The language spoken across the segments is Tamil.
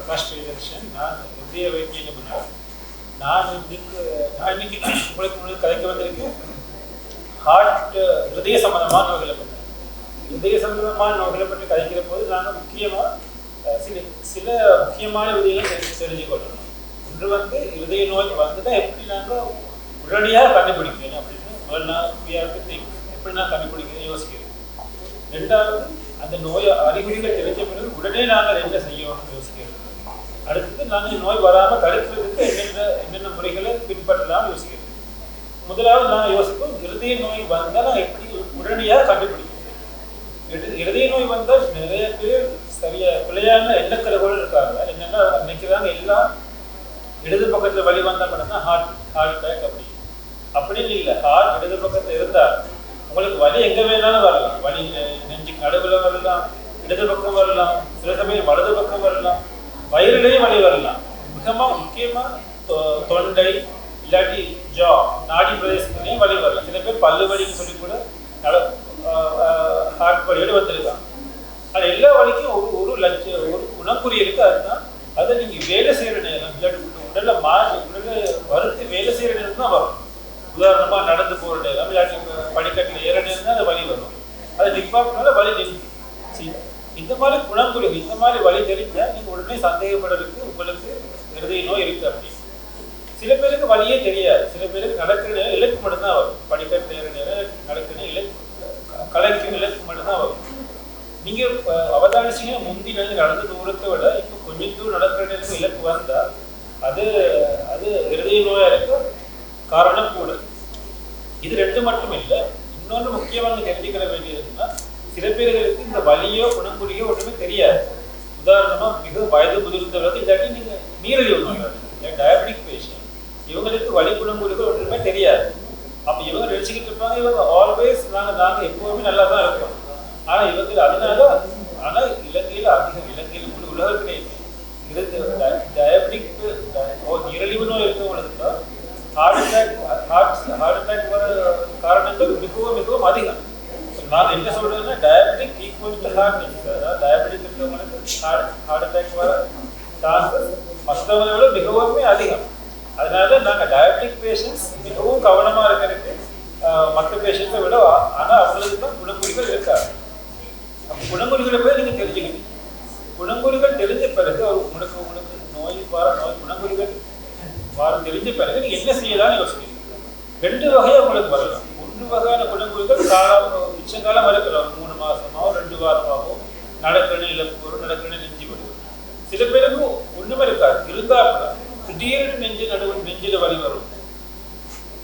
பிரகாஷ் பிரியதர்ஷன் நான் இந்திய வைத்திய நிபுணர் நான் இன்னைக்கு நான் இன்னைக்கு உங்களுக்கு முன்னாடி கதைக்கு வந்திருக்கேன் ஹார்ட் ஹிருதய சம்பந்தமான நோய்களை பற்றி. ஹிருதய சம்பந்தமான நோய்களை பற்றி கதைக்கிற போது நாங்கள் முக்கியமாக சில சில முக்கியமான விதிகளை தெரிஞ்சு தெரிஞ்சுக்கொள்ளணும். ஒன்று வந்து இருதய நோய் வந்துட்டா எப்படி நாங்கள் உடனடியாக கண்டுபிடிக்கணும் அப்படின்னு முதல் நாள் பிஆருக்கு எப்படி நான் கண்டுபிடிக்கிறேன் யோசிக்கிறேன். ரெண்டாவது அந்த நோய் அறிகுறிகள் தெரிஞ்ச பிறகு உடனே நாங்கள் என்ன செய்யணும்னு யோசிக்கிறோம். அடுத்தது நாங்கள் நோய் வராமல் தடுக்கிறதுக்கு என்னென்ன என்னென்ன முறைகளை பின்பற்றலாம் யோசிக்கிறது முதலாவது நான் யோசிப்போம் இருதய நோய் வந்தால் நான் எப்படி உடனடியாக கண்டுபிடிக்கிறேன் இருதய நோய் வந்தால் நிறைய பேர் சரியா பிள்ளையான எண்ணக்கலைகள் இருக்காங்க. என்னன்னா நினைக்கிறாங்க எல்லாம் இடது பக்கத்துல வழி வந்தா மட்டும்தான் ஹார்ட் ஹார்ட் அட்டாக் அப்படி. அப்படின்னு இல்லை ஹார்ட் இடது பக்கத்துல இருந்தால் உங்களுக்கு வலி எங்கே வேணாலும் வரலாம். வலி நெஞ்சு நடுவில் நடுவுல வரலாம் இடது பக்கம் வரலாம் சில சமயம் வலது பக்கம் வரலாம். வயிறுலையும் வலி வரலாம். முக்கியமாக முக்கியமா தொ- தொண்டை இல்லாட்டி ஜா நாடி பிரதேசத்துலையும் வலி வரலாம். சில பேர் பல்லு வலின்னு சொல்லி கூட நட ஹார்ட் வலியோடு வந்திருக்காங்க அது எல்லா வலிக்கும் ஒரு ஒரு லட்ச ஒரு குணக்குறி இருக்கு. அதுதான் அதை நீங்க வேலை செய்யற நேரம் இல்லாட்டி உடல்ல மாறி உடல்ல வருத்தி வேலை செய்யற நேரம் தான் வரும். உதாரணமா நடந்து போற நேரம் இல்லாட்டி படிக்கட்டில் ஏற நேரம் தான் அந்த வலி வரும். அதை நிப்பாட்டினால வலி நின்று இந்த மாதிரி குணங்குறி இந்த மாதிரி வழி தெரிஞ்சா நீங்க உடனே சந்தேகப்படுறதுக்கு உங்களுக்கு இருதய நோய் இருக்கு அப்படின்னு. சில பேருக்கு வழியே தெரியாது. சில பேருக்கு நடக்கிற நேரம் இலக்கு மட்டும்தான் வரும். படிக்கிற நேர நேரம் நடக்கிற இலக்கு கலைக்கும் இலக்கு மட்டும்தான் வரும். நீங்க அஹ், அவதானிச்சீங்கன்னா முந்தி நடந்த தூரத்தை விட இப்போ கொஞ்சம் தூரம் நடக்கிற நேரம் இலக்கு வந்தா அது அது இருதய நோயா இருக்க. காரணம் கூட. இது ரெண்டு மட்டும் இல்லை. இன்னொன்று முக்கியமாக தெரிஞ்சுக்கிற வேண்டியதுன்னா சில பேர்களுக்கு இந்த வலியோ குணங்குறியோ ஒன்றுமே தெரியாது. உதாரணமா மிக வயது முதிர்ந்தவர்களுக்கு இல்லாட்டி நீங்க நீரிழிவு நோயாளி டயபெட்டிக் பேஷண்ட் இவங்களுக்கு வலி குணங்குறிகள் ஒன்றுமே தெரியாது. அப்ப இவங்க நினைச்சுக்கிட்டு இருப்பாங்க இவங்க ஆல்வேஸ் நாங்க நாங்க எப்பவுமே நல்லா தான் இருக்கோம். ஆனா இவங்க அதனால ஆனா இலங்கையில் அதிகம் இலங்கையில் முழு உலகத்திலேயே இருந்து டயபெட்டிக் நீரிழிவு நோய் இருக்கவங்களுக்கு தான் heart attack heart heart attack வர காரணங்கள் மிகவும் மிகவும் அதிகம். நான் என்ன சொல்றேன்னா diabetic equal to heart diabetic இருக்கிறவங்களுக்கு ஹார்ட் ஹார்ட் அட்டாக் வர சான்சஸ் மற்றவங்களை விட மிகவும் அதிகம். அதனால நாங்கள் டயபெட்டிக் பேஷண்ட்ஸ் மிகவும் கவனமாக இருக்கிறதுக்கு மற்ற பேஷண்ட்ஸை விட ஆனால் அவங்களுக்கு தான் குணங்குறிகள் இருக்காது அப்ப குணங்குறிகளை போய் நீங்கள் தெரிஞ்சுக்கணும். குணங்குறிகள் தெரிஞ்ச பிறகு அவர் உனக்கு உனக்கு நோய் வர நோய் குணங்குறிகள் வர தெரிஞ்ச பிறகு நீங்கள் என்ன செய்யலாம்னு யோசிக்கிறீங்க? ரெண்டு வகையாக உங்களுக்கு வரலாம். ஒன்று வகையான குணங்குறிகள் காலம் மிச்சங்காலம் இருக்கலாம் ஒரு மூணு மாசமாவோ ரெண்டு வாரமாவோ நடக்கணும் இழப்பு நடக்கணும் நெஞ்சு வரும் சில பேருக்கு ஒண்ணுமே இருக்காது. இருந்தா திடீர்னு நெஞ்சு நடுவு நெஞ்சில வலி வரும்.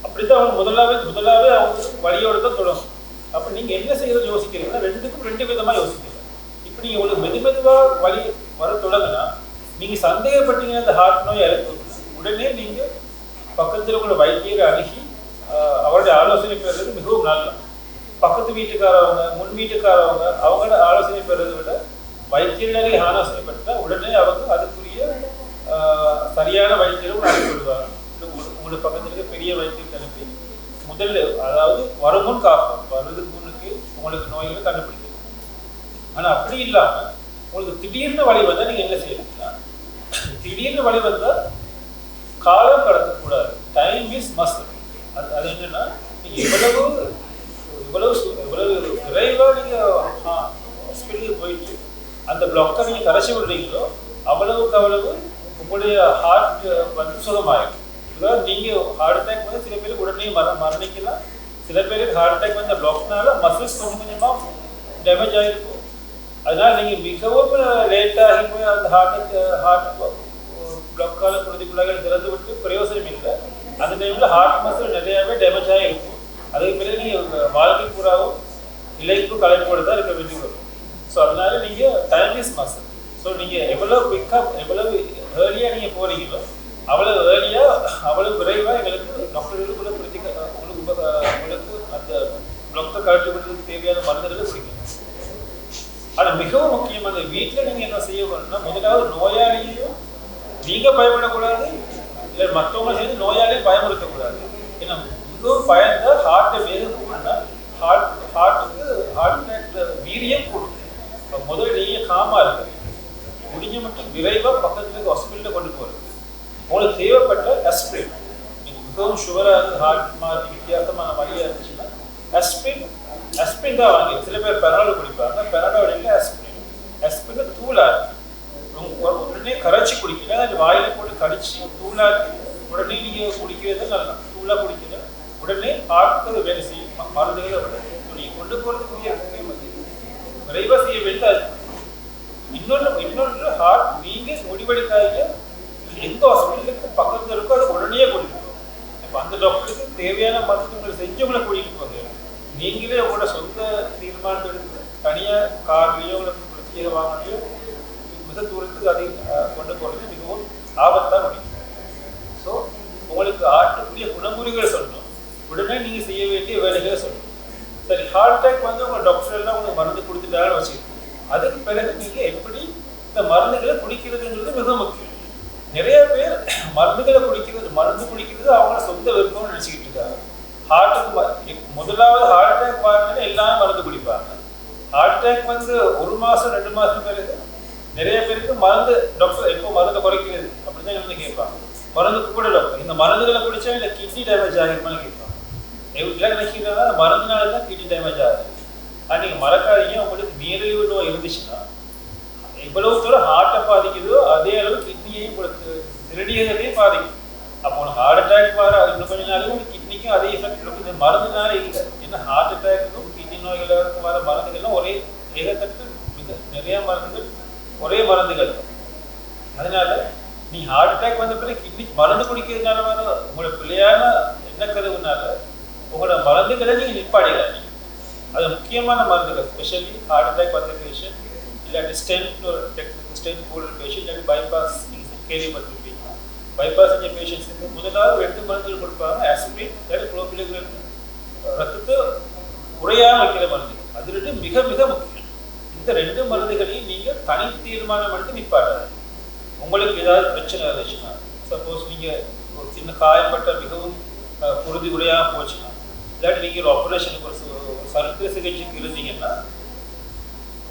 அப்படித்தான் அவங்க முதலாவே முதலாவே அவங்க வழியோட தான் தொடங்கும். அப்ப நீங்க என்ன செய்யறது யோசிக்கிறீங்கன்னா ரெண்டுக்கும் ரெண்டு விதமா யோசிக்கிறீங்க. இப்ப நீங்க உங்களுக்கு மெது மெதுவா வலி வர தொடங்குனா நீங்க சந்தேகப்பட்டீங்கன்னா அந்த ஹார்ட் நோய் இருக்கு உடனே நீங்க பக்கத்துல கூட வைத்தியரை அணுகி அவருடைய ஆலோசனை பெறுறது மிகவும் நல்லது. பக்கத்து வீட்டுக்காரவங்க முன் வீட்டுக்காரவங்க அவங்களோட ஆலோசனை பெறதை விட வைத்தியர்களே ஆலோசனை பெற்றால் உடனே அவங்க அதுக்குரிய ஆஹ், சரியான வைத்தியரும் அனுப்பிவிடுவாங்க உங்களுக்கு பக்கத்துல இருக்க பெரிய வைத்தியத்தை அனுப்பி முதல்ல அதாவது வருமுன் காப்போம். வருதுக்கு முன்னுக்கு உங்களுக்கு நோய்களை கண்டுபிடிக்கணும். ஆனா அப்படி இல்லாம உங்களுக்கு திடீர்னு வழி வந்தா நீங்க என்ன செய்யணும்னா திடீர்னு வழி வந்தா காலம் கடத்தக்கூடாது டைம் இஸ் மஸ்ட் அது அது என்னன்னா நீங்க எவ்வளவு இவ்வளவு இவ்வளவு விரைவாக நீங்கள் நீங்க ஹாஸ்பிட்டலுக்கு போயிட்டு அந்த பிளாக்கை நீங்கள் கரைச்சி விடுறீங்களோ அவ்வளவுக்கு அவ்வளவு உங்களுடைய ஹார்ட் வந்து சுகமாகும் இதெல்லாம் நீங்கள் ஹார்ட் அட்டாக் வந்து சில பேருக்கு உடனே மர மரணிக்கலாம். சில பேருக்கு ஹார்ட் அட்டாக் வந்த பிளாக்னால மசில்ஸ் கொஞ்சம் கொஞ்சமாக டேமேஜ் ஆகிருக்கும் அதனால் நீங்கள் மிகவும் லேட்டாகி போய் அந்த ஹார்ட் ஹார்ட் பிளாக்கால குருதிக்குள்ளாக திறந்து விட்டு பிரயோசனம் இல்லை. அந்த டைமில் ஹார்ட் மசில் நிறையாவே டேமேஜ் ஆகிருக்கும் அதுக்கு பிறகு நீங்க உங்க வாழ்க்கை பூராவும் இழைப்பு கலைப்போடு தான் இருக்க வேண்டி வரும் ஸோ அதனால நீங்க டைம் இஸ் ஸோ நீங்க எவ்வளவு பிக்கப் எவ்வளவு ஏர்லியா நீங்க போறீங்களோ அவ்வளவு ஏர்லியா அவ்வளவு விரைவா எங்களுக்கு டாக்டர்களுக்குள்ள பிரதிக்க உங்களுக்கு உப- உங்களுக்கு அந்த பிளக்கை கழட்டி விடுறதுக்கு தேவையான மருந்துகளை பிடிக்கணும் ஆனா மிகவும் முக்கியமான வீட்டுல நீங்க என்ன செய்ய போகணும்னா முதலாவது நோயாளியையும் நீங்க பயப்படக்கூடாது இல்லை மற்றவங்க சேர்ந்து நோயாளியும் பயமுறுத்தக்கூடாது. ஏன்னா மிகவும் பயந்த ஹார்ட்டை வேகம் கூடனா ஹார்ட் ஹார்ட்டுக்கு ஹார்ட் வீரியம் கூடும் முதல்ல நீங்க காமா இருக்கு முடிஞ்ச மட்டும் விரைவாக பக்கத்துக்கு ஹாஸ்பிட்டலில் கொண்டு போகிறது உங்களுக்கு தேவைப்பட்ட அஸ்பிரின் நீங்கள் மிகவும் சுகராக இருந்து ஹார்ட் மாதிரி வித்தியாசமான வழியாக இருந்துச்சுன்னா அஸ்பிரின் அஸ்பிரின் தான் வாங்கி சில பேர் பெனாடோல் குடிப்பாங்க. பெரால் இல்லை அஸ்பிரின் அஸ்பிரின் தூளாக உடனே கரைச்சி குடிக்கல அது வாயில போட்டு கடிச்சு தூளாக உடனே நீங்கள் குடிக்கிறது நல்லா. தூளாக குடிக்கல உடனே ஹார்ட்டுக்கு வேலை செய்யும். மருந்துகளை கொண்டு போறதுக்குரிய விரைவாக செய்ய வேண்டாது இன்னொன்று இன்னொன்று ஹார்ட் நீங்கள் முடிவெடுக்காதீங்க. எந்த ஹாஸ்பிட்டலுக்கு பக்கத்துல இருக்கோ அது உடனே கொண்டு இப்போ அந்த டாக்டருக்கு தேவையான மருத்துவங்களை செஞ்சவங்களை கூட்டிட்டு போங்க. நீங்களே உங்களோட சொந்த தீர்மானத்தை எடுத்து தனியா கார்லயோ இல்லை பிரத்யேக வாகனத்தையோ மிக தூரத்துக்கு அதை அஹ், கொண்டு போகிறது மிகவும் ஆபத்தாக முடியும் ஸோ உங்களுக்கு ஆட்டுக்குரிய குணமுறைகளை சொல்லணும் உடனே நீங்க செய்ய வேண்டிய வேலைகளை சொல்லணும் சரி ஹார்ட் அட்டாக் வந்து உங்கள் டாக்டர் எல்லாம் உங்களுக்கு மருந்து கொடுத்துட்டாலும் வச்சுருக்கோம் அதுக்கு பிறகு நீங்கள் எப்படி இந்த மருந்துகளை குடிக்கிறதுங்கிறது மிக முக்கியம். நிறைய பேர் மருந்துகளை குடிக்கிறது மருந்து குடிக்கிறது அவங்கள சொந்த விருப்பம்னு நினச்சிக்கிட்டு இருக்காங்க. ஹார்ட்டுக்கு முதலாவது ஹார்ட் அட்டாக் பாருங்கன்னா எல்லாரும் மருந்து குடிப்பாங்க. ஹார்ட் அட்டாக் வந்து ஒரு மாசம் ரெண்டு மாதம் பிறகு நிறைய பேருக்கு மருந்து டாக்டர் எப்போ மருந்து குறைக்கிறது அப்படின்னு தான் கேட்பாங்க. மருந்து கூட டாக்டர் இந்த மருந்துகளை குடிச்சா இந்த கிட்னி டேமேஜ் ஆகிருமான்னு கேட்பாங்க. எல்லாம் நினைக்கிறாங்க மருந்தினால தான் கிட்னி டேமேஜ் ஆகுது ஆனால் நீங்கள் மறக்காதீங்க உங்களுக்கு நீரிழிவு நோய் இருந்துச்சுன்னா எவ்வளவு தூரம் ஹார்ட்டை பாதிக்குதோ அதே அளவு கிட்னியையும் உங்களுக்கு திருடியதையும் பாதிக்கும் அப்போ உனக்கு ஹார்ட் அட்டாக் வர இன்னும் கொஞ்ச நாளைக்கு உங்களுக்கு கிட்னிக்கும் அதே எஃபெக்ட் இருக்கும் இந்த மருந்துனால இல்லை ஏன்னா ஹார்ட் அட்டாக்கும் கிட்னி நோய்களுக்கும் வர மருந்துகள்லாம் ஒரே ஏகத்தட்டு மிக நிறைய மருந்துகள் ஒரே மருந்துகள் அதனால நீ ஹார்ட் அட்டாக் வந்த பிறகு கிட்னி மருந்து குடிக்கிறதுனால வர உங்களோட பிள்ளையான என்ன கருவுனால உங்களோட மருந்துகளை நீங்கள் நிப்பாடிடாதீங்க அது முக்கியமான மருந்துகள் ஸ்பெஷலி ஹார்ட் அட்டாக் வந்த பேஷண்ட் இல்லாட்டி ஸ்டென்ட் ஒரு டெக்னிக் ஸ்டென்ட் போடுற பேஷண்ட் இல்லாட்டி பைபாஸ் நீங்கள் கேள்விப்பட்டிருப்பீங்க. பைபாஸ் செஞ்ச பேஷண்ட்ஸுக்கு முதலாவது ரெண்டு மருந்துகள் கொடுப்பாங்க ஆஸ்பிரின் இல்லாட்டி குளோபிலிகிரன் ரத்தத்தை உரையாக வைக்கிற மருந்து. அது ரெண்டு மிக மிக முக்கியம். இந்த ரெண்டு மருந்துகளையும் நீங்க தனி தீர்மானம் எடுத்து நிப்பாட்டாது உங்களுக்கு ஏதாவது பிரச்சனை இருந்துச்சுன்னா சப்போஸ் நீங்க ஒரு சின்ன காயப்பட்ட மிகவும் அஹ், குருதி குறையாம போச்சுன்னா இல்லாட்டி நீங்க ஒரு ஆப்ரேஷனுக்கு ஒரு சருத்திர சிகிச்சைக்கு இருந்தீங்கன்னா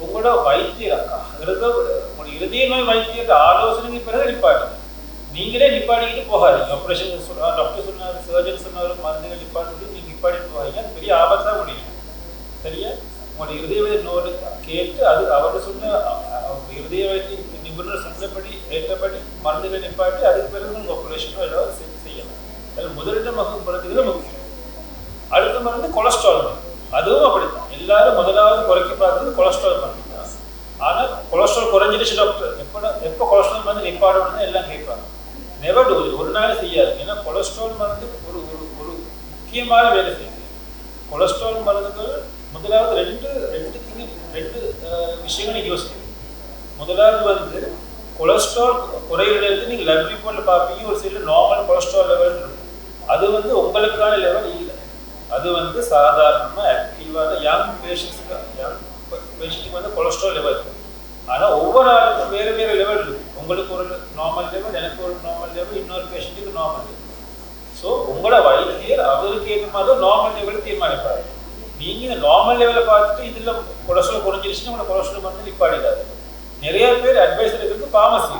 உங்களோட வைத்தியர் உங்களோட இறுதிய நோய் வைத்தியத்தை ஆலோசனைக்கு பிறகு நிப்பாட்டுங்க நீங்களே நிப்பாடிக்கிட்டு போகாதீங்க. ஆப்ரேஷன் டாக்டர் சொன்னார் சர்ஜன் சொன்னார் மருந்துகள் நிப்பாட்டு நீங்கள் நிப்பாடிட்டு போகாதீங்க. அது பெரிய ஆபத்தா முடியும் சரியா? உங்களோட இருதய வைத்திய நோடு கேட்டு அது அவர் சொன்ன இருதய வைத்திய நிபுணர் சொன்னபடி ஏற்றபடி மருந்துகளை நிப்பாட்டி அதுக்கு பிறகு உங்கள் ஆப்ரேஷனோ ஏதாவது செய்யலாம் அதில் முதலிட மகம் பிறகு முக்கியம் அடுத்த மருந்து கொலஸ்ட்ரால் மருந்து. அதுவும் அப்படித்தான். எல்லாரும் முதலாவது குறைக்க பார்க்கறது கொலஸ்ட்ரால் மருந்து தான். ஆனால் கொலஸ்ட்ரால் குறைஞ்சிருச்சு டாக்டர். எப்போ எப்போ கொலஸ்ட்ரால் மருந்து நிப்பாடணும்னு எல்லாம் கேட்பாங்க. நெவர் டூ ஒரு நாள் செய்யாது. ஏன்னா கொலஸ்ட்ரால் மருந்து ஒரு ஒரு ஒரு முக்கியமான வேலை செய்யுது. கொலஸ்ட்ரால் மருந்துகள் முதலாவது ரெண்டு ரெண்டு திங்க ரெண்டு விஷயங்கள் யோசிக்கணும் முதலாவது வந்து கொலஸ்ட்ரால் குறையிறது நீங்கள் லவ் ரிப்போர்ட்ல பார்ப்பீங்க. ஒரு சில நார்மல் கொலஸ்ட்ரால் லெவல் இருக்கும். அது வந்து உங்களுக்கான லெவல் அது வந்து சாதாரணமாக ஆக்டிவான யங் பேஷண்ட்ஸுக்கு யங் பேஷண்ட்டுக்கு வந்து கொலஸ்ட்ரால் லெவல் இருக்கும் ஆனால் ஒவ்வொரு ஆளுக்கும் வேறு வேறு லெவல் இருக்கும் உங்களுக்கு ஒரு நார்மல் லெவல் எனக்கு ஒரு நார்மல் லெவல் இன்னொரு பேஷண்ட்டுக்கு நார்மல் லெவல் ஸோ உங்களோட வைத்தியர் அவருக்கு ஏற்ற மாதிரி நார்மல் லெவல் தீர்மானிப்பாரு. நீங்கள் இந்த நார்மல் லெவலை பார்த்துட்டு இதில் கொலஸ்ட்ரால் குறைஞ்சிருச்சுன்னா உங்களை கொலஸ்ட்ரால் வந்து நிப்பாடிடாது நிறைய பேர் அட்வைஸ் எடுக்கிறது ஃபார்மசி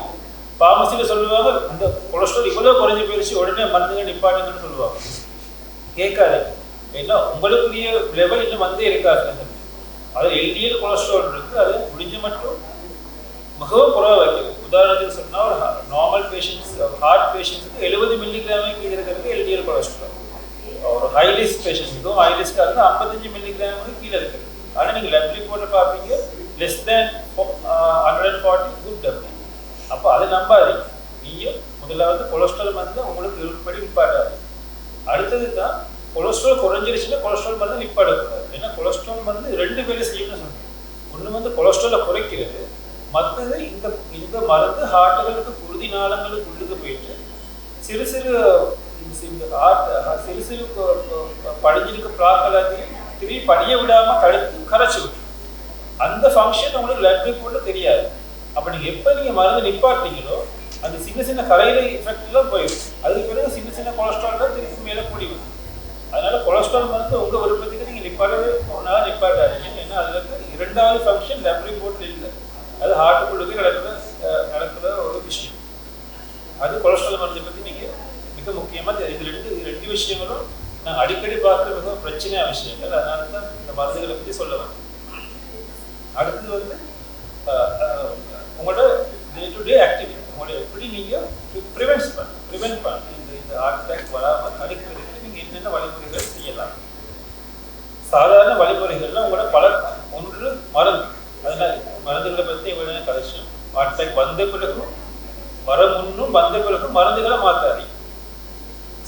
ஃபார்மசியில் சொல்லுவாங்க அந்த கொலஸ்ட்ரால் இவ்வளோ குறைஞ்சி போயிருச்சு உடனே மருந்துகள் நிப்பாடுங்கன்னு சொல்லுவாங்க. கேட்காது இல்லை உங்களுக்குரிய லெவல் இன்னும் வந்து இருக்காது. அது எல்டிஎல் கொலஸ்ட்ரால் இருக்கு அது முடிஞ்ச மட்டும் மிகவும் குறைவாக வைக்கிறது உதாரணத்துக்கு சொன்னால் ஒரு நார்மல் பேஷண்ட்ஸ் ஹார்ட் பேஷண்ட்ஸுக்கு எழுபது மில்லிகிராமுக்கு கீழே இருக்கிறது எல்டிஎல் கொலஸ்ட்ரால் ஒரு ஹை ரிஸ்க் பேஷண்ட் ஹை ரிஸ்க்காக இருந்து ஐம்பத்தஞ்சு மில்லிகிராமுக்கு கீழே இருக்குது ஆனால் நீங்கள் லெப் ரிப்போர்ட்டை பார்ப்பீங்க less than hundred and forty good double அப்போ அதை நம்பாதீங்க. நீயும் முதலாவது கொலஸ்ட்ரால் வந்து உங்களுக்கு இருப்படி இம்பார்ட்டாக அடுத்தது தான் கொலஸ்ட்ரால் குறைஞ்சிருச்சுன்னா கொலஸ்ட்ரால் மருந்து நிப்பாடக்கூடாது ஏன்னா கொலஸ்ட்ரால் மருந்து ரெண்டு வேலை செய்யணும்னு சொன்னேன் ஒன்று வந்து கொலஸ்ட்ராலை குறைக்கிறது மற்றது இந்த இந்த மருந்து ஹார்ட்டுகளுக்கு குருதி நாளங்களுக்கு உள்ளுக்கு போயிட்டு சிறு சிறு இந்த ஹார்ட் சிறு சிறு படிஞ்சிருக்க பிளாக் எல்லாத்தையும் திரும்பி படிய விடாமல் தடுத்து கரைச்சி விட்டு அந்த ஃபங்க்ஷன் உங்களுக்கு லெட்ரு ரிப்போர்ட்ல தெரியாது. அப்போ நீங்கள் எப்போ நீங்கள் மருந்து நிப்பாட்டீங்களோ அந்த சின்ன சின்ன கரையில எஃபெக்ட்லாம் போயிடும். அதுக்கு பிறகு சின்ன சின்ன கொலஸ்ட்ரால் தான் திருப்பி மேலே கூடி வரும். அதனால கொலஸ்ட்ரால் மருந்து உங்க விருப்பத்துக்கு நீங்க நிப்பாட்டவே ஒன்னால நிப்பாட்டாதீங்க. ஏன்னா அதுல இருந்து இரண்டாவது ஃபங்க்ஷன் லெப்ரி ரிப்போர்ட்ல இல்லை. அது ஹார்ட்டுக்குள்ளுக்கு நடக்கிற ஒரு விஷயம். அது கொலஸ்ட்ரால் மருந்தை பற்றி நீங்கள் மிக முக்கியமாக இது ரெண்டு ரெண்டு விஷயங்களும் நான் அடிக்கடி பார்க்குற மிக பிரச்சனையான விஷயங்கள். அதனால தான் இந்த மருந்துகளை பற்றி சொல்ல வரேன் அடுத்தது வந்து உங்களோட டே டு டே ஆக்டிவிட்டி உங்களோட எப்படி நீங்கள் ப்ரிவென்ட் பண்ண ப்ரிவென்ட் பண்ண இந்த இந்த ஹார்ட் அட்டாக் வராமல் தடுக்கிறது என்னென்ன வழிமுறைகள் செய்யலாம். சாதாரண வழிமுறைகள்ல உங்களோட பல ஒன்று மருந்து அதனால மருந்துகளை பற்றி எவ்வளோ கலெக்ஷன் ஹார்ட் வந்த பிறகும் மரம் முன்னும் வந்த பிறகும் மருந்துகளை மாற்றாதீங்க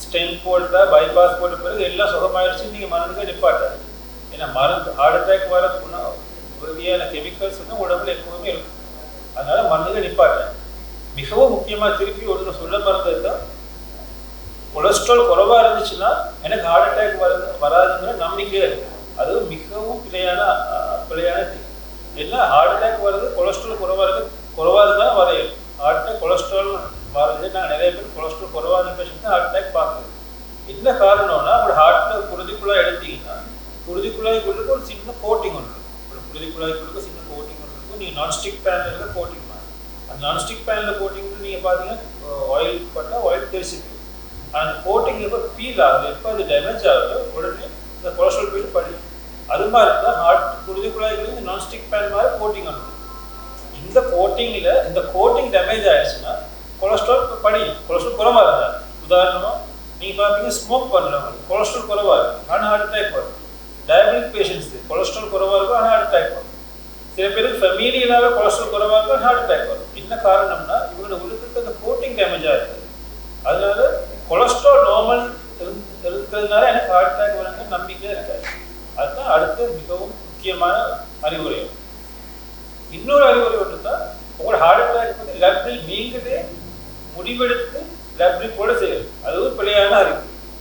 ஸ்டென்ட் போட்டா பைபாஸ் போட்ட பிறகு எல்லாம் சுகமாயிடுச்சு நீங்கள் மருந்துகள் நிப்பாட்டாது ஏன்னா மருந்து ஹார்ட் அட்டாக் வர உறுதியான கெமிக்கல்ஸ் வந்து உடம்புல எப்பவுமே இருக்கும். அதனால மருந்துகள் நிப்பாட்டாது மிகவும் முக்கியமாக திருப்பி ஒன்று சொல்ல மறந்தது தான் கொலஸ்ட்ரால் குறவாக இருந்துச்சுன்னா எனக்கு ஹார்ட் அட்டாக் வர வராதுங்கிற நம்பிக்கையே இருக்கு. அது மிகவும் பிழையான பிழையான thing. ஹார்ட் அட்டாக் வர்றது கொலஸ்ட்ரால் குறவாக இருக்கு. குறைவாக தான் வரையும் ஹார்ட் அட்டாக் கொலஸ்ட்ரால் வரது நான் நிறைய பேர் கொலஸ்ட்ரால் குறைவான பேஷண்ட் ஹார்ட் அட்டாக் பார்க்குறது என்ன காரணம்னா உங்களோட ஹார்ட்டில் குருதிக்குள்ளாக எடுத்தீங்கன்னா குருதிக்குள்ளாய்க்குள்ளுக்கு ஒரு சின்ன கோட்டிங் ஒன்று இருக்கும் ஒரு குருதிக்குள்ளாய்க்குள்ளுக்கு சின்ன கோட்டிங் ஒன்று இருக்கும் நீங்கள் நான்ஸ்டிக் பேனில் இருக்க கோட்டிங் மாதிரி அந்த நான்ஸ்டிக் பேனில் கோட்டிங்னு நீங்கள் பார்த்தீங்கன்னா ஆயில் பட்டால் ஆயில் தெரிச்சுக்கு அந்த கோட்டிங் எப்போ ஃபீல் ஆகுது. எப்போ அது டேமேஜ் ஆகுது உடனே இந்த கொலஸ்ட்ரால் போயிட்டு படி. அது மாதிரி தான் ஹார்ட் குருதி குழாய்களுக்கு நான்ஸ்டிக் பேன் மாதிரி கோட்டிங் ஆகுது. இந்த கோட்டிங்கில் இந்த கோட்டிங் டேமேஜ் ஆயிடுச்சுன்னா கொலஸ்ட்ரால் படி. கொலஸ்ட்ரால் குறவாக இருந்தால் உதாரணமாக நீங்கள் பார்த்தீங்க ஸ்மோக் பண்ணுறவங்க கொலஸ்ட்ரால் குறவாக இருக்கும். ஆனால் ஹார்ட் அட்டாக் வரும். டயபெட்டிக் பேஷண்ட்ஸு கொலஸ்ட்ரால் குறைவாக இருக்கும் ஆனால் ஹார்ட் அட்டாக் வரும். சில பேருக்கு ஃபெமிலியலாகவே கொலஸ்ட்ரால் குறவாக இருக்கும் ஹார்ட் அட்டாக் வரும். என்ன காரணம்னா இவங்களோட உள்ளுக்கு அந்த கோட்டிங் டேமேஜ் இருக்குது அதனால கொலஸ்ட்ரால் நார்மல் இருக்கிறதுனால எனக்கு ஹார்ட் அட்டாக் வருங்க நம்பிக்கை இருக்காது அதுதான் அடுத்த மிகவும் முக்கியமான அறிவுரை. இன்னொரு அறிவுரை ஒன்று தான் உங்களோட ஹார்ட் அட்டாக் வந்து லெப்டில் நீங்களே முடிவெடுத்து லெப்டில் கூட செய்யணும் அதுவும் பிள்ளையான அறிவு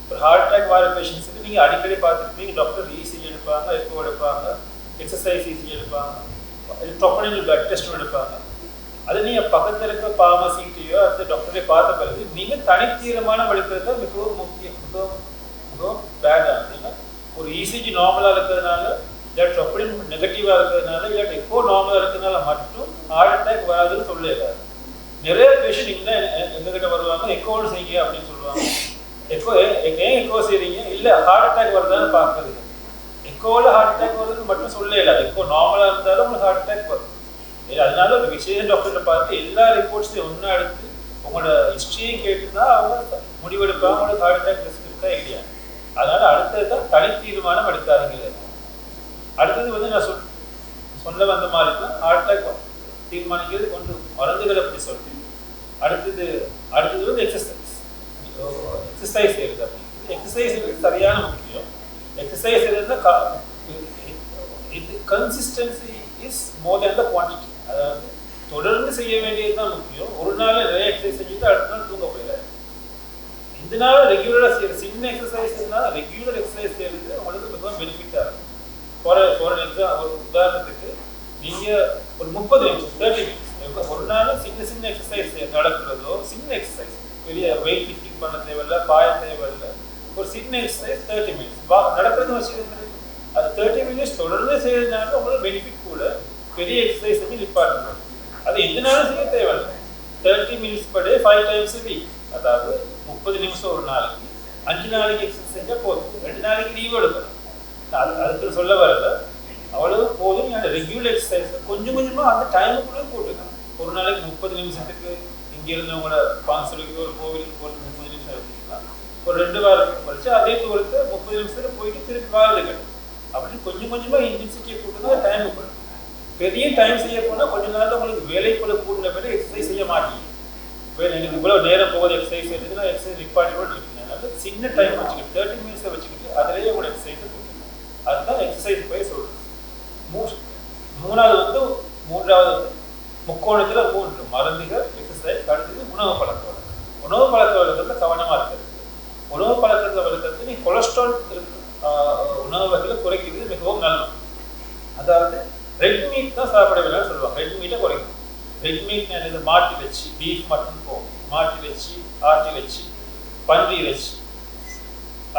ஒரு ஹார்ட் அட்டாக் வர பேஷண்ட்ஸுக்கு நீங்கள் அடிக்கடி பார்த்துருப்பீங்க டாக்டர் இசிஜி எடுப்பாங்க எக்கோ எடுப்பாங்க எக்ஸசைஸ் இசிஜி எடுப்பாங்க டொப்பனில் பிளட் டெஸ்ட்டும் எடுப்பாங்க. அது நீங்கள் பக்கத்தில் இருக்க பார்மசிட்டையோ அந்த டாக்டரை பார்த்த பிறகு நீங்கள் தனித்தீரமான எடுக்கிறது மிகவும் முக்கியம். மிகவும் மிகவும் பேட் அப்படின்னா ஒரு இசிஜி நார்மலாக இருக்கிறதுனால இல்லாட்டி அப்படி நெகட்டிவாக இருக்கிறதுனால இல்லாட்டி எப்போ நார்மலாக இருக்கிறதுனால மட்டும் ஹார்ட் அட்டாக் வராதுன்னு சொல்லிடுறாரு. நிறைய பேஷண்ட் இன்னும் எங்ககிட்ட வருவாங்க எக்கோடு செய்யுங்க அப்படின்னு சொல்லுவாங்க. எக்கோ ஏன் எக்கோ செய்றீங்க? இல்லை ஹார்ட் அட்டாக் வருதான்னு பார்க்குறது எக்கோவில் ஹார்ட் அட்டாக் வருதுன்னு மட்டும் சொல்லல எக்கோ நார்மலாக இருந்தாலும் உங்களுக்கு ஹார்ட் அட்டாக் வரும். அதனால ஒரு விசேஷ டாக்டர்கிட்ட பார்த்து எல்லா ரிப்போர்ட்ஸையும் ஒன்றா எடுத்து உங்களோட ஹிஸ்ட்ரியும் கேட்டு தான் அவங்க முடிவெடுப்பாங்க உங்களுக்கு ஹார்ட் அட்டாக் ரிஸ்க் இருக்கா இல்லையா? அதனால அடுத்தது தான் தனி தீர்மானம் எடுக்காதீங்க. அடுத்தது வந்து நான் சொல் சொல்ல வந்த மாதிரி தான் ஹார்ட் அட்டாக் தீர்மானிக்கிறது கொஞ்சம் மருந்துகளை பற்றி சொல்றேன் அடுத்தது அடுத்தது வந்து எக்ஸசைஸ் எக்ஸசைஸ் செய்யறது அப்படின்னு எக்ஸசைஸ் சரியான முக்கியம். எக்ஸசைஸ் இது consistency is more than the quantity அதாவது தொடர்ந்து செய்ய வேண்டியதுதான் முக்கியம். ஒரு நாள் நிறைய எக்ஸசைஸ் செஞ்சுட்டு அடுத்த நாள் தூங்க போயிடாது இந்த ரெகுலராக செய்யற சின்ன எக்ஸசைஸ் இருந்தால் ரெகுலர் எக்ஸசைஸ் செய்யறது உங்களுக்கு மிகவும் பெனிஃபிட்டாக இருக்கும். ஃபார் ஃபார் எக்ஸாம் ஒரு உதாரணத்துக்கு நீங்கள் ஒரு முப்பது நிமிஷம் தேர்ட்டி மினிட்ஸ் ஒரு நாள் சின்ன சின்ன எக்ஸசைஸ் நடக்கிறதோ சின்ன எக்ஸசைஸ் பெரிய வெயிட் லிஃப்டிங் பண்ண தேவையில்ல பாய தேவையில்ல ஒரு சின்ன எக்ஸசைஸ் தேர்ட்டி மினிட்ஸ் வா நடக்கிறது வச்சுருந்தது அது தேர்ட்டி மினிட்ஸ் தொடர்ந்து செய்யறதுனால உங்களுக்கு பெனிஃபிட் கூட பெரிய எக்ஸசைஸ் வந்து நிப்பாட்டணும். அது எந்த செய்ய தேவையில்லை. Thirty minutes per day five times week அதாவது முப்பது நிமிஷம் ஒரு நாளைக்கு. அஞ்சு நாளைக்கு எக்ஸசைஸ் செஞ்சால் போதும். ரெண்டு நாளைக்கு லீவ் எடுக்கணும். அது அதுக்கு சொல்ல வரல. அவ்வளவு போதும். அந்த ரெகுலர் எக்ஸசைஸ் கொஞ்சம் கொஞ்சமாக அந்த டைமுக்குள்ளே போட்டுக்கலாம் ஒரு நாளைக்கு முப்பது நிமிஷத்துக்கு இங்கேருந்து உங்களோட பான்சலுக்கு ஒரு கோவிலுக்கு போகிறது முப்பது நிமிஷம் எடுத்துக்கலாம். ஒரு ரெண்டு வாரம் படிச்சு அதே தூரத்தை முப்பது நிமிஷத்தில் போயிட்டு திருப்பி வாழ்ந்துக்கணும் அப்படின்னு கொஞ்சம் கொஞ்சமாக இன்டென்சிட்டியை கூட்டுனா தான் டைமுக்கு பெரிய டைம் செய்ய போனால் கொஞ்ச நாள்ல உங்களுக்கு வேலைக்குள்ள கூட்டின பிறகு எக்ஸசைஸ் செய்ய மாட்டீங்க. வேலை எனக்கு இவ்வளோ நேரம் போகுது எக்ஸசைஸ் செய்யறதுன்னா எக்ஸசைஸ் நிப்பாட்டி கூட சின்ன டைம் வச்சுக்கிட்டு தேர்ட்டி மினிட்ஸை வச்சுக்கிட்டு அதிலேயே உங்களோட எக்ஸசைஸை கூட்டுங்க அதுதான் எக்ஸசைஸ் போய் சொல்றது. மூ மூணாவது வந்து மூன்றாவது வந்து முக்கோணத்தில் மூன்று மருந்துகள் எக்ஸசைஸ் அடுத்தது உணவு பழக்கம் வழக்கம் உணவு பழக்க வழக்கத்தில் கவனமாக இருக்கிறது உணவு பழக்கத்தை வழக்கத்தில் நீ கொலஸ்ட்ரால் உணவு வகைகளை குறைக்கிறது மிகவும் நல்லது அதாவது ரெட் மீட் தான் சாப்பிட வேணாம்னு சொல்லுவாங்க ரெட் மீட்டை குறைக்கும் ரெட் மீட் மாட்டு வச்சு பீஃப் மட்டன் போகும் மாட்டு வச்சு ஆட்டி வச்சு பன்றி வச்சு.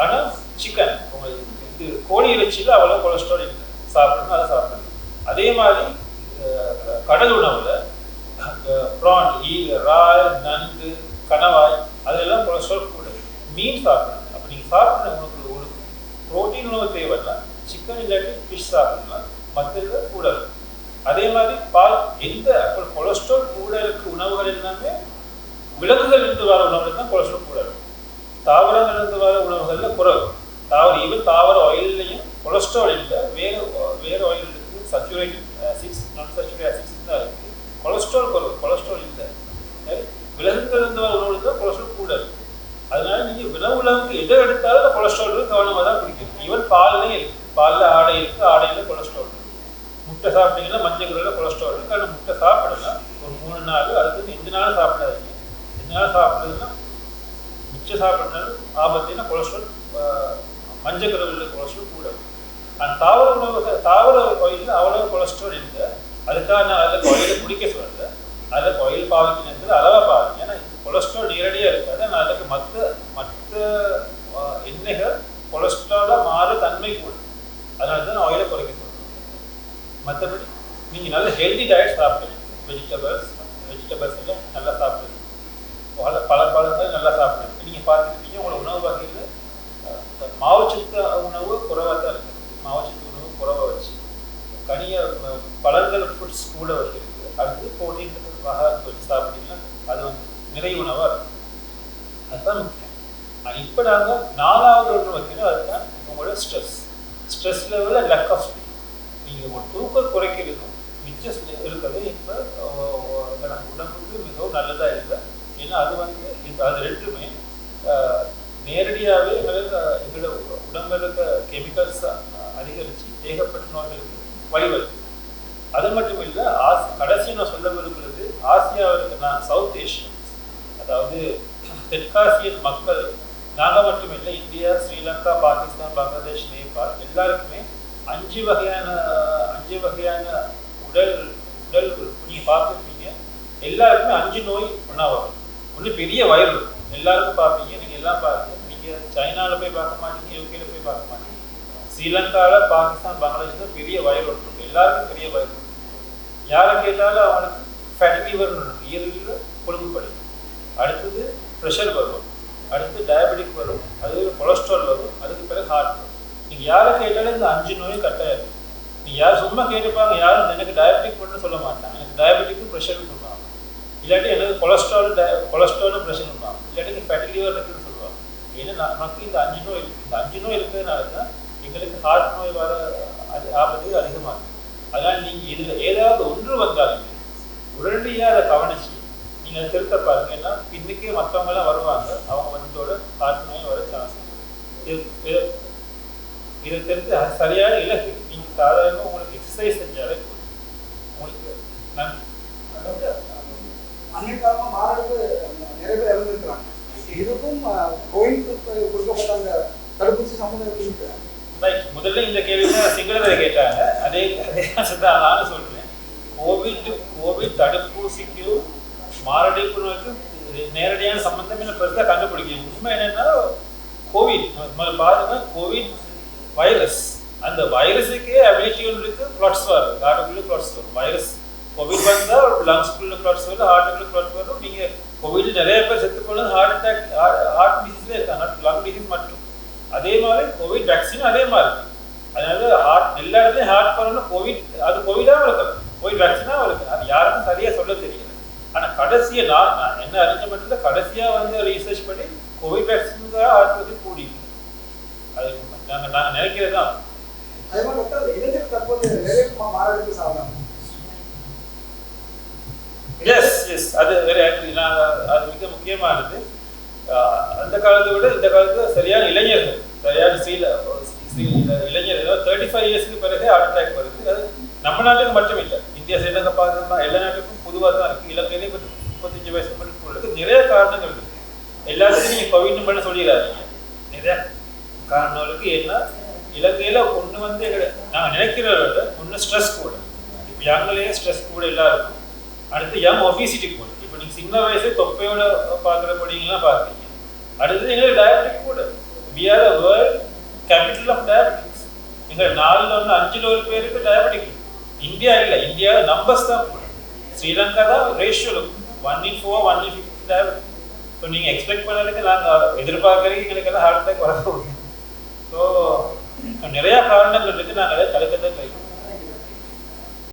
ஆனால் சிக்கன் உங்களுக்கு இது கோழி இறைச்சியில் அவ்வளோ கொலஸ்ட்ரால் இல்லை. சாப்பிடணும் அதை சாப்பிடணும். அதே மாதிரி கடல் உணவில் ப்ரான் ஈ ரால் நண்டு கணவாய் அதெல்லாம் கொலஸ்ட்ரால் கூட மீன் சாப்பிடணும். அப்போ நீங்கள் சாப்பிட்ற உங்களுக்கு ஒரு ப்ரோட்டீன் உணவு தேவைன்னா சிக்கன் இல்லாட்டி ஃபிஷ் சாப்பிடலாம். மற்ற கூட இருக்கும் அதே மாதிரி பால் எந்த கொலஸ்ட்ரால் கூட இருக்க உணவுகள் எல்லாமே விலங்குகள் இருந்து வர உணவுகள் தான் கொலஸ்ட்ரால் கூட இருக்கும். தாவரங்கள் இருந்து வர உணவுகள்ல குறவு. தாவர ஈவன் தாவர ஆயில்லையும் கொலஸ்ட்ரால் இல்லை வேறு வேறு ஆயில் இருக்கு. சச்சுரேட்டட் சிக்ஸ் நான் சச்சுரேட் சிக்ஸ் தான் இருக்கு. கொலஸ்ட்ரால் குறவு கொலஸ்ட்ரால் இல்லை. விலங்குகள் இருந்து வர உணவுகள் தான் கொலஸ்ட்ரால் கூட இருக்கு. அதனால நீங்க விலங்கு எதை எடுத்தாலும் கொலஸ்ட்ரால் கவனமாக தான் குடிக்கணும். ஈவன் பால்லையும் இருக்கு. பால்ல ஆடை இருக்கு. ஆடையில கொலஸ்ட்ரால் இருக்கு. முட்டை சாப்பிட்டீங்கன்னா மஞ்சள் குரலில் கொலஸ்ட்ரால் இருக்கு. ஆனால் முட்டை சாப்பிடலாம் ஒரு மூணு நாள் அதுக்கு எந்த நாளும் சாப்பிடாதீங்க. எந்த நாள் சாப்பிடுறதுன்னா மிச்சம் சாப்பிட்றது ஆபத்தினா கொலஸ்ட்ரால் மஞ்சள் குரலில் கொலஸ்ட்ரால் கூட அந்த தாவர உணவு தாவர கோயிலில் அவ்வளவு கொலஸ்ட்ரால் இல்லை. அதுக்காக நான் அதில் கோயிலை குடிக்க சொல்கிறது அதில் கோயில் பாவிக்கணுங்கிறது அளவாக பாருங்க. ஏன்னா கொலஸ்ட்ரால் நேரடியாக இருக்காது. ஆனால் அதுக்கு மற்ற மற்ற ஆஹ், எண்ணெய்கள் கொலஸ்ட்ராலாக மாறு தன்மை கூடும் அதனால தான் நான் ஆயிலை குறைக்க மற்றபடி நீங்கள் நல்ல ஹெல்தி டயட் சாப்பிடுங்க. வெஜிடபிள்ஸ் வெஜிடபிள்ஸ் எல்லாம் நல்லா சாப்பிடுங்க. பல பல பழங்கள் நல்லா சாப்பிடுங்க. நீங்கள் பார்த்துருப்பீங்க உங்களோட உணவு வகையில் மாவுச்சத்து உணவு குறைவாக தான் இருக்குது மாவுச்சத்து உணவு குறைவாக வச்சு. கனிய பழங்கள் ஃபுட்ஸ் கூட வச்சுருக்கு அடுத்து ப்ரோட்டீன் வகை வச்சு சாப்பிட்டீங்கன்னா அது வந்து நிறை உணவாக இருக்கும் அதுதான் முக்கியம். ஆனால் இப்போ நாங்கள் நாலாவது ஒன்று வைக்கிறோம் அதுதான் உங்களோட ஸ்ட்ரெஸ் ஸ்ட்ரெஸ் லெவலில் லக் ஆஃப் நீங்கள் உங்கள் தூக்கம் குறைக்கிறதும் மிச்சம் இருக்கிறது இப்போ உடம்புக்கு மிகவும் நல்லதாக இல்லை. ஏன்னா அது வந்து இப்போ அது ரெண்டுமே ஆஹ், நேரடியாகவே எங்களுக்கு எங்களோட உடம்புல இருக்க கெமிக்கல்ஸ் அதிகரித்து ஏகப்பட்ட நோய்களுக்கு வழிவகுது அது மட்டும் இல்லை ஆஸ் கடைசி நான் சொல்ல விரும்புகிறது ஆசியாவிற்கு நான் சவுத் ஏஷியன் அதாவது தெற்காசியன் மக்கள் நாங்கள் மட்டும் இல்லை இந்தியா ஸ்ரீலங்கா பாகிஸ்தான் பங்களாதேஷ் நேபாள் எல்லாருக்குமே அஞ்சு வகையான அஞ்சு வகையான உடல் உடல் நீங்கள் பார்த்துருப்பீங்க. எல்லாருக்குமே அஞ்சு நோய் ஒன்றா வரும். ஒன்று பெரிய வயல் இருக்கும். எல்லாருக்கும் பார்ப்பீங்க. நீங்கள் எல்லாம் பாருங்க. நீங்கள் சைனாவில் போய் பார்க்க மாட்டீங்க யூகேல போய் பார்க்க மாட்டீங்க. ஸ்ரீலங்காவில் பாகிஸ்தான் பங்களாதேஷில் பெரிய வயல் இருக்கும். எல்லாருக்கும் பெரிய வயல் இருக்கும். யாரை கேட்டாலும் அவனுக்கு ஃபேட்டி ஃபீவர் இருக்கும். ஈரலில் அடுத்தது ப்ரெஷர் வரும். அடுத்து டயபெட்டிக் வரும். அது கொலஸ்ட்ரால் வரும். அதுக்கு பிறகு ஹார்ட் வரும். நீங்கள் யாரை கேட்டாலும் இந்த அஞ்சு நோயும் கட்டாயம். இருக்கும் யார் சும்மா கேட்டுப்பாங்க யாரும் எனக்கு டயபெட்டிக் மட்டும் சொல்ல மாட்டாங்க. எனக்கு டயபெட்டிக்கும் ப்ரெஷரும் சொல்லுவாங்க. இல்லாட்டி எனக்கு கொலஸ்ட்ரால் கொலஸ்ட்ரால் ப்ரெஷர் சொல்லுவாங்க. இல்லாட்டி ஃபேட்டி லிவர் இருக்குன்னு சொல்லுவாங்க. ஏன்னா நமக்கு இந்த அஞ்சு நோய் இருக்குது இந்த அஞ்சு நோய் இருக்கிறதுனால தான் எங்களுக்கு ஹார்ட் நோய் வர அது ஆபத்து அதிகமாக இருக்குது அதனால் நீங்கள் இதில் ஏதாவது ஒன்று வந்தாலுமே உடனடியாக அதை கவனிச்சு நீங்கள் அதை திருத்த பாருங்க. ஏன்னா இன்னைக்கே மற்றவங்கெல்லாம் வருவாங்க அவங்க வந்தோட ஹார்ட் நோய் வர சான்ஸ் இது இது இதை தெரிஞ்சு சரியான இலக்கு. சாதாரணமாக உங்களுக்கு எக்ஸசைஸ் செஞ்சாலே. உங்களுக்கு அதாவது அன்னைக்காலமா மாரடைப்பு நிறைய பேர் இறந்துருக்கிறாங்க. இதுக்கும் கோயிலுக்கு கொடுக்கப்பட்ட அந்த தடுப்பூசி சம்மந்தம் ரைட் முதல்ல இந்த கேள்வி தான் கேட்டாங்க. அதே அதே தான் நானும் சொல்றேன். கோவிட் கோவிட் தடுப்பூசிக்கு மாரடைப்பு நேரடியான சம்பந்தம் என்ன பெருசாக கண்டுபிடிக்கல. உண்மை என்னன்னா கோவிட் முதல்ல பாருங்க கோவிட் வைரஸ் அந்த வைரஸுக்கே அபிலிட்டி ஒன்று இருக்கு ப்ளாட்ஸ் வரும் ஹார்ட்டுக்குள்ளே ப்ளாட்ஸ் வரும் வைரஸ் கோவிட் வந்தால் லங்ஸ்க்குள்ளே ப்ளாட்ஸ் வரும் ஹார்ட்டுக்குள்ளே ப்ளாட் வரும் நீங்கள் கோவிட் நிறைய பேர் செத்து போனது ஹார்ட் அட்டாக் ஹார்ட் டிசீஸ்ல இருக்காங்க. லங் டிசீஸ் மட்டும். அதே மாதிரி கோவிட் வேக்சின் அதே மாதிரி. அதனால ஹார்ட் எல்லா இடத்துலையும் ஹார்ட் பண்ணணும். கோவிட் அது கோவிடாக இருக்காது கோவிட் வேக்சினாக இருக்கு அது யாருக்கும் சரியாக சொல்ல தெரியல. ஆனால் கடைசியை நான் நான் என்ன அறிஞ்ச மட்டும் கடைசியாக வந்து ரீசர்ச் பண்ணி கோவிட் வேக்சினுக்காக ஹார்ட் வந்து கூடிட்டு அது நாங்கள் நாங்கள் நினைக்கிறது தான் அதே மாதிரி டாக்டர் இளைஞர் தற்போது நிறைய மா- சாப்பிடாங்க எஸ் எஸ் அது very actually நான் அது மிக முக்கியமானது. ஆஹ் அந்த காலத்தை விட இந்த காலத்துல சரியான இளைஞர்கள் சரியான ஸ்ரீல இளைஞர்கள் தேர்ட்டி ஃபைவ் இயர்ஸ்க்கு பிறகு ஹார்ட் அட்டாக் வருது. அது நம்ம நாட்டுக்கு மட்டும் இல்லை இந்தியா ஸ்ரீலங்கா பார்த்தோம்னா எல்லா நாட்டுக்கும் பொதுவாக தான் இருக்கு. இலங்கையிலே இப்போ முப்பத்தஞ்சு வயசு மட்டும் இருக்கு நிறைய காரணங்கள் இருக்கு. எல்லாத்துக்கும் நீங்க கோவிட் பண்ண சொல்லிடாதீங்க. நிறைய காரணம் ஏன்னா இலங்கையில் ஒன்று வந்து எங்க- நாங்க நினைக்கிறத ஒன்று ஸ்ட்ரெஸ் கூட. இப்போ யங்லேயே ஸ்ட்ரெஸ் கூட எல்லாம் இருக்கும். அடுத்து யங் ஒபிசிட்டி கூட. இப்போ நீங்கள் சின்ன வயசு தொப்பையோட பார்க்குற படிங்கெல்லாம் பார்க்குறீங்க அடுத்தது எங்களுக்கு டயபெட்டிக் கூட. We are the world capital of diabetics எங்கள் நாலில் ஒன்று அஞ்சில் ஒரு பேருக்கு டயபெட்டிக் இந்தியா இல்லை இந்தியாவில் நம்பர்ஸ் தான் கூட. ஸ்ரீலங்கா தான் ratio one in four one in fifty diabetic so நீங்கள் எக்ஸ்பெக்ட் பண்ணுறதுக்கு நாங்கள் எதிர்பார்க்குறீங்க எங்களுக்கெல்லாம் ஹார்ட் அட்டாக் வரப்போகுது. ஸோ நிறையா காரணங்கள் இருக்குது நான் நிறைய தலைக்கத்தை ட்ரை